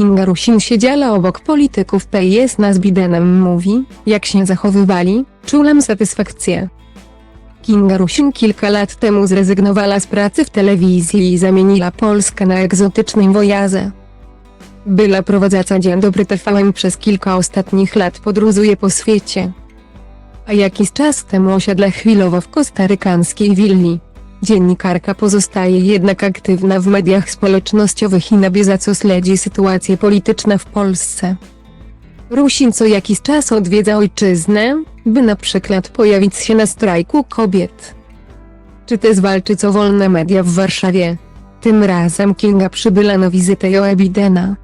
Kinga Rusin siedziała obok polityków PiS na z Bidenem mówi, jak się zachowywali, czułem satysfakcję. Kinga Rusin kilka lat temu zrezygnowała z pracy w telewizji i zamieniła Polskę na egzotyczną wojazę. Była prowadząca Dzień Dobry TVN przez kilka ostatnich lat podróżuje po świecie. A jakiś czas temu osiadła chwilowo w kostarykańskiej willi. Dziennikarka pozostaje jednak aktywna w mediach społecznościowych i na bieżąco śledzi sytuację polityczną w Polsce. Rusin co jakiś czas odwiedza ojczyznę, by na przykład pojawić się na strajku kobiet. Czy też walczyć o wolne media w Warszawie. Tym razem Kinga przybyła na wizytę Joe Bidena.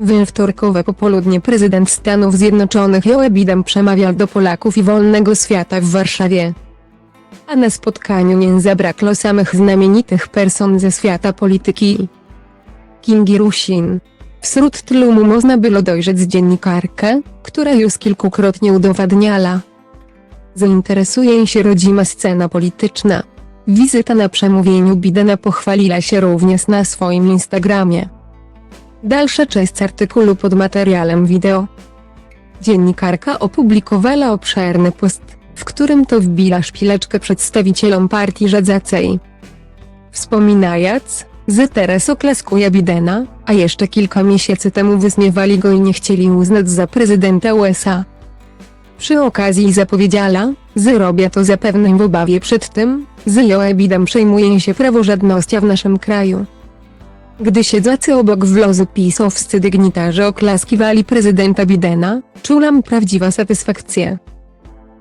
We wtorkowe popołudnie prezydent Stanów Zjednoczonych Joe Biden przemawiał do Polaków i wolnego świata w Warszawie. A na spotkaniu nie zabrakło samych znamienitych person ze świata polityki. Kingi Rusin. Wśród tłumu można było dojrzeć dziennikarkę, która już kilkukrotnie udowadniała. Zainteresuje się rodzima scena polityczna. Wizyta na przemówieniu Bidena pochwaliła się również na swoim Instagramie. Dalsza część artykułu pod materiałem wideo. Dziennikarka opublikowała obszerny post, w którym to wbiła szpileczkę przedstawicielom partii rządzącej. Wspominając, że teraz oklaskuje Bidena, a jeszcze kilka miesięcy temu wyśmiewali go i nie chcieli uznać za prezydenta USA. Przy okazji zapowiedziała, że robię to zapewne w obawie przed tym, że Joe Biden przejmuje się praworządnością w naszym kraju. Gdy siedzący obok w lozu pisowscy dygnitarze oklaskiwali prezydenta Bidena, czułam prawdziwa satysfakcję.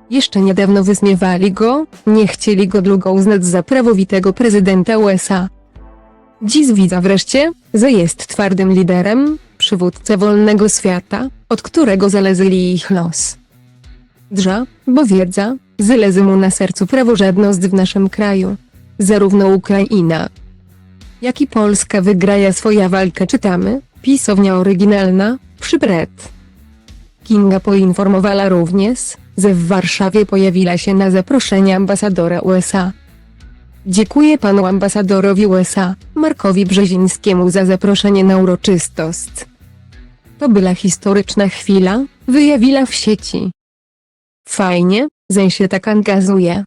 Jeszcze niedawno wyśmiewali go, nie chcieli go długo uznać za prawowitego prezydenta USA. Dziś widzę wreszcie, że jest twardym liderem, przywódcą wolnego świata, od którego zależy ich los. Drża, bo wiedza, że leży mu na sercu praworządność w naszym kraju. Zarówno Ukraina, jak i Polska wygraja swoja walkę czytamy, pisownia oryginalna, przybret. Kinga poinformowała również, że w Warszawie pojawiła się na zaproszenie ambasadora USA. Dziękuję panu ambasadorowi USA, Markowi Brzezińskiemu za zaproszenie na uroczystość. To była historyczna chwila, wyjawiła w sieci. Fajnie, że się tak angażuje.